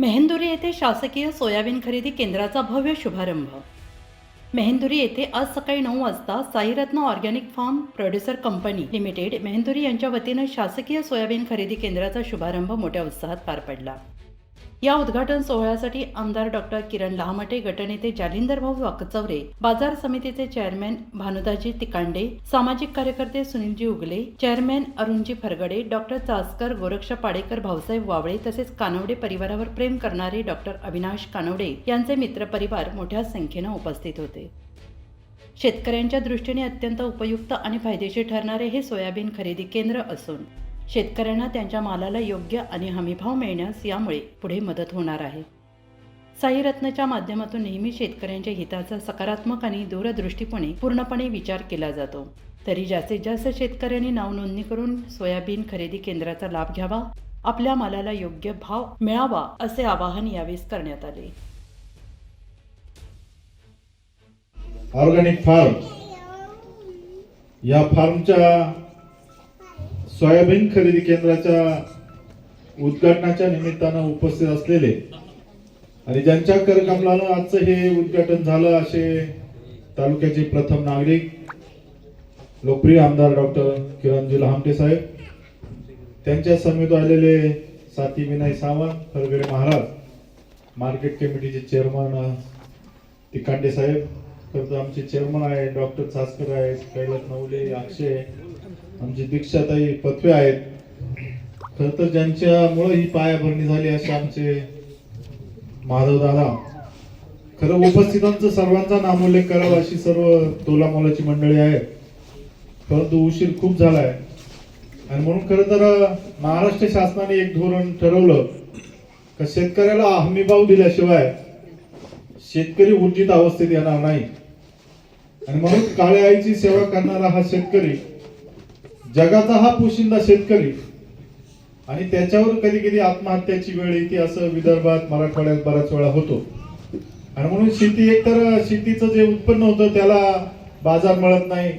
मेहेंदुरी येथे शासकीय सोयाबीन खरेदी केंद्राचा भव्य शुभारंभ. मेहेंदुरी येथे आज सकाळी नऊ वाजता Sairatna organic farm producer company limited Mehenduri यांच्या वतीनं शासकीय सोयाबीन खरेदी केंद्राचा शुभारंभ मोठ्या उत्साहात पार पडला. या उद्घाटन सोहळ्यासाठी आमदार डॉक्टर किरण लहामटे गटनेते जालिंदर भाऊ वाकचौरे बाजार समितीचे चेअरमॅन भानुदाजी तिकांडे सामाजिक कार्यकर्ते सुनीलजी उगले चेअरमॅन अरुणजी फरगडे डॉक्टर चासकर गोरक्ष पाडेकर भाऊसाहेब वावळे तसेच कानवडे परिवारावर प्रेम करणारे डॉक्टर अविनाश कानवडे यांचे मित्रपरिवार मोठ्या संख्येनं उपस्थित होते. शेतकऱ्यांच्या दृष्टीने अत्यंत उपयुक्त आणि फायदेशीर ठरणारे हे सोयाबीन खरेदी केंद्र असून शेतकऱ्यांना त्यांच्या मालाला योग्य आणि हमीभाव मिळण्यास यामुळे पुढे मदत होणार आहे. साईरत्नच्या माध्यमातून नेहमी शेतकऱ्यांच्या हिताचा सकारात्मक आणि दूरदृष्टीपणे पूर्णपणे विचार केला जातो. तरी जास्तीत जास्त शेतकऱ्यांनी नावनोंदणी करून सोयाबीन खरेदी केंद्राचा लाभ घ्यावा आपल्या मालाला योग्य भाव मिळावा असे आवाहन यावेळेस करण्यात आले. Organic farm. या फार्मच्या सोयाबीन खरेदी केंद्राच्या उद्घाटनाच्या निमित्तानं उपस्थित असलेले आणि ज्यांच्या करकमलानं आजचं हे उद्घाटन झालं असे तालुक्याचे प्रथम नागरिक लोकप्रिय आमदार डॉक्टर किरणजी लहामटे साहेब त्यांच्या समेत आलेले साथी विनय सावंत फरगडे महाराज मार्केट कमिटीचे चेअरमन तिकांडे साहेब तर आमचे चेअरमन आहे डॉक्टर चासकर आहेत कैलास नवले अक्षय आमची दीक्षाताई पथवे आहेत. खर तर ज्यांच्यामुळं ही पायाभरणी झाली असे आमचे माधव दादा. खरं उपस्थितांचं सर्वांचा नामोल्लेख करावा अशी सर्व तोला मोलाची मंडळी आहेत. परंतु उशीर खूप झालाय. आणि म्हणून खरं तर महाराष्ट्र शासनाने एक धोरण ठरवलं का शेतकऱ्याला हमीभाव दिल्याशिवाय शेतकरी ऊर्जित अवस्थेत येणार नाही. आणि म्हणून काळ्या आईची सेवा करणारा हा शेतकरी जगाचा हा पोशिंदा शेतकरी आणि त्याच्यावर कधी कधी आत्महत्याची वेळ येते असं विदर्भात मराठवाड्यात बऱ्याच वेळा होतो. आणि म्हणून शेती एकतर शेतीचं जे उत्पन्न होतं त्याला बाजार मिळत नाही.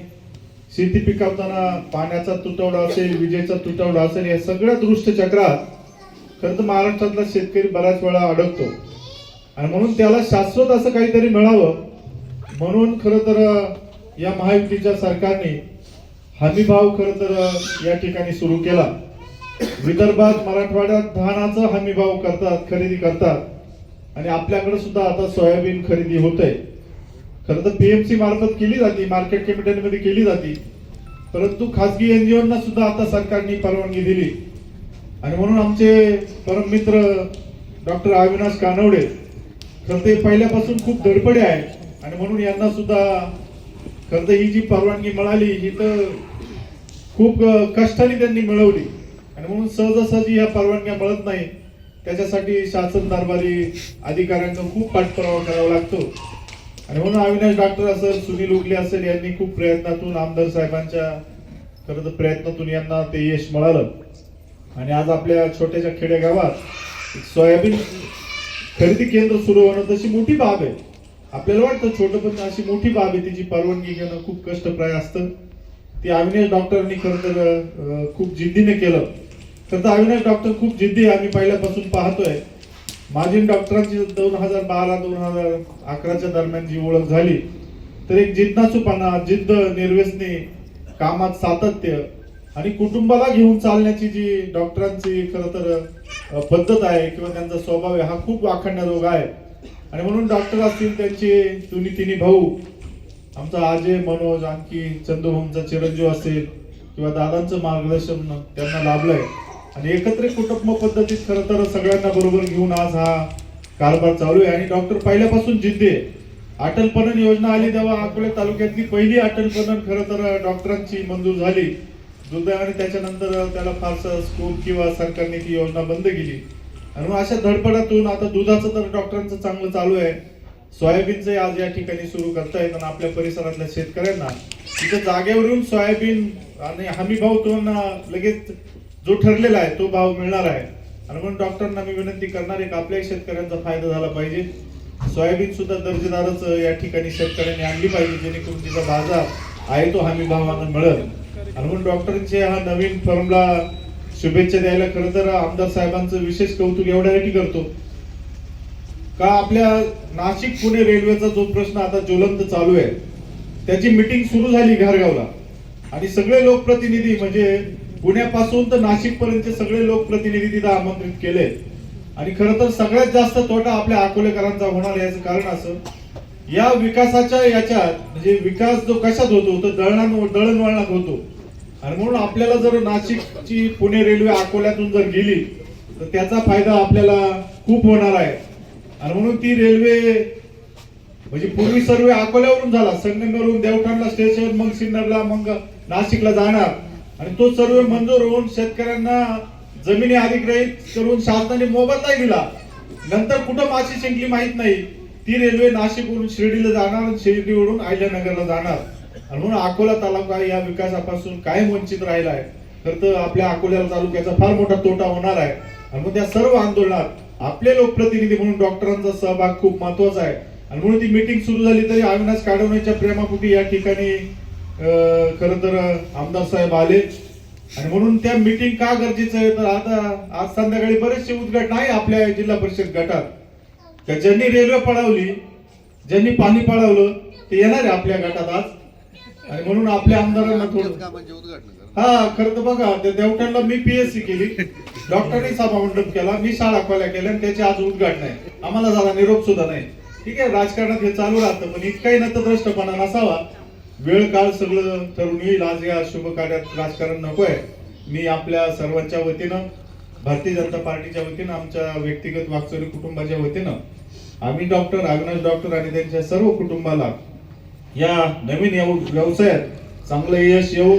शेती पिकवताना पाण्याचा तुटवडा असेल विजेचा तुटवडा असेल या सगळ्या दृष्ट चक्रात खरं तर महाराष्ट्रातला शेतकरी बऱ्याच वेळा अडकतो. आणि म्हणून त्याला शाश्वत असं काहीतरी मिळावं म्हणून खरं तर या महायुतीच्या सरकारने हमीभाव खरं तर या ठिकाणी सुरू केला. विदर्भात मराठवाड्यात धानाचा हमीभाव करतात खरेदी करतात. आणि आपल्याकडे सुद्धा आता सोयाबीन खरेदी होत आहे खरं तर पीएमसी मार्फत केली जाते मार्केट कॅपिटलमध्ये केली जाते. परंतु खासगी एनजीओना सुद्धा आता सरकारने परवानगी दिली. आणि म्हणून आमचे परम मित्र डॉक्टर अविनाश कानवडे तर ते पहिल्यापासून खूप धडपडे आहेत. आणि म्हणून यांना सुद्धा खरं तर ही जी परवानगी मिळाली ही तर खूप कष्टाने त्यांनी मिळवली. आणि म्हणून सहजासहजी ह्या परवानग्या मिळत नाही त्याच्यासाठी शासन दरबारी अधिकाऱ्यांचा खूप पाठपुरावा करावा लागतो. आणि म्हणून अविनाश डॉक्टर असेल सुनील उगले असेल यांनी खूप प्रयत्नातून आमदार साहेबांच्या खरं तर प्रयत्नातून यांना ते यश मिळालं. आणि आज आपल्या छोट्याशा खेडेगावात सोयाबीन खरेदी केंद्र सुरू होणं तशी मोठी बाब आहे. आपल्याला वाटतं छोटं पण अशी मोठी बाब आहे तिची परवानगी घेणं खूप कष्टप्राय असतं. ती अविनाश डॉक्टरांनी खरं तर खूप जिद्दीने केलं. खरं तर अविनाश डॉक्टर खूप जिद्दी आम्ही पहिल्यापासून पाहतोय. माझी डॉक्टरांची दोन हजार बारा दोन हजार अकराच्या दरम्यान जी ओळख झाली तर एक जिज्ञासूपणा जिद्द निर्व्यसनी कामात सातत्य आणि कुटुंबाला घेऊन चालण्याची जी डॉक्टरांची खरं तर पद्धत आहे किंवा त्यांचा स्वभाव आहे हा खूप वाखण्याजोगा आहे आणि म्हणून डॉक्टर असतील त्यांचे दोन्ही तिन्ही भाऊ आमचा अजय मनोज आणखी चंदूभाऊंचा चिरंजीव असेल किंवा दादांचं मार्गदर्शन त्यांना लाभलंय. आणि एकत्रित कुटुंब पद्धतीत खरं तर सगळ्यांना बरोबर घेऊन आज हा कारभार चालू आहे. आणि डॉक्टर पहिल्यापासून जिद्दी आहे. अटल पणन योजना आली तेव्हा अकोले तालुक्यातली पहिली अटल पणन खरं तर डॉक्टरांची मंजूर झाली. दुर्दैवाने त्याच्यानंतर त्याला फारसं स्कोप किंवा सरकारने ती योजना बंद केली. आणि मग अशा धडपडातून आता दुधाचं तर डॉक्टरांचं चांगलं चालू आहे. सोयाबीनचं आज या ठिकाणी सुरू करतायत आणि आपल्या परिसरातल्या शेतकऱ्यांना तिथं जागेवरून सोयाबीन आणि हमी भाव तो लगेच जो ठरलेला आहे तो भाव मिळणार आहे. आणि म्हणून डॉक्टरांना मी विनंती करणार आहे की आपल्याही शेतकऱ्यांचा फायदा झाला पाहिजे. सोयाबीन सुद्धा दर्जेदारच या ठिकाणी शेतकऱ्यांनी आणली पाहिजे जेणेकरून तिचा बाजार आहे तो हमी भावानं मिळेल. आणि म्हणून डॉक्टरांचे हा नवीन फॉर्मला शुभेच्छा द्यायला खरं तर आमदार साहेबांचं विशेष कौतुक एवढ्यासाठी करतो. का आपल्या नाशिक पुणे रेल्वेचा जो प्रश्न आता ज्वलंत चालू आहे त्याची मिटिंग सुरू झाली घारगावला. आणि सगळे लोकप्रतिनिधी म्हणजे पुण्यापासून तर नाशिकपर्यंतचे सगळे लोकप्रतिनिधी तिथं आमंत्रित केले. आणि खरं तर सगळ्यात जास्त तोटा आपल्या अकोलेकरांचा होणार याचं कारण असं या विकासाच्या याच्यात म्हणजे विकास जो कशात होतो तर दळणा दळणवळणात होतो. आणि म्हणून आपल्याला जर नाशिकची पुणे रेल्वे अकोल्यातून जर गेली तर त्याचा फायदा आपल्याला खूप होणार आहे. आणि म्हणून ती रेल्वे म्हणजे पूर्वी सर्वे अकोल्यावरून झाला संगमेवरून देवठाणला स्टेशन मग सिन्नरला मग नाशिकला जाणार. आणि तो सर्वे मंजूर होऊन शेतकऱ्यांना जमिनी अधिग्रहित करून शासनाने मोबदला दिला. नंतर कुठं माशी शिंकली माहीत नाही. ती रेल्वे नाशिकवरून शिर्डीला जाणार शिर्डीवरून अहिल्यानगरला जाणार. आणि म्हणून अकोला तालुका या विकासापासून काय वंचित राहिला आहे खर तर आपल्या अकोला तालुक्याचा फार मोठा तोटा होणार आहे. आणि मग त्या सर्व आंदोलनात आपले लोकप्रतिनिधी म्हणून डॉक्टरांचा सहभाग खूप महत्त्वाचा आहे. आणि म्हणून ती मिटिंग सुरू झाली तरी अविनाश काढवण्याच्या प्रेमापुटी या ठिकाणी खर तर आमदार साहेब आले. आणि म्हणून त्या मिटिंग का गरजेचं आहे? तर आता आज संध्याकाळी बरेचसे उद्घाटन आहे आपल्या जिल्हा परिषद गटात. त्या ज्यांनी रेल्वे पळवली ज्यांनी पाणी पळवलं ते येणार आहे आपल्या गटात आज. आणि म्हणून आपल्या आमदारांना थोडं. हा खरं तर बघा त्या देवठाणला मी पीएससी केली. डॉक्टरांनी सभा मंडप केला मी शाळा खोल्या केल्या आणि त्याचे आज उद्घाटन आहे. आम्हाला झाला निरोप सुद्धा नाही. ठीक आहे राजकारणात हे चालू राहतं पण इतकाही नतद्रष्टपणा नसावा. वेळ काळ सगळं ठरून येईल. आज या शुभ कार्यात राजकारण नको आहे. मी आपल्या सर्वांच्या वतीनं भारतीय जनता पार्टीच्या वतीनं आमच्या व्यक्तिगत वाकचोरी कुटुंबाच्या वतीनं आम्ही डॉक्टर अविनाश डॉक्टर आणि त्यांच्या सर्व कुटुंबाला या नवीन व्यवसायात चांगलं यश येऊ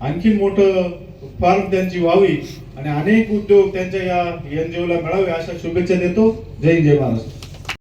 आणखी मोठं फार्म त्यांची व्हावी आणि अनेक उद्योग त्यांच्या या एनजीओला मिळावे अशा शुभेच्छा देतो. जय जय महाराष्ट्र.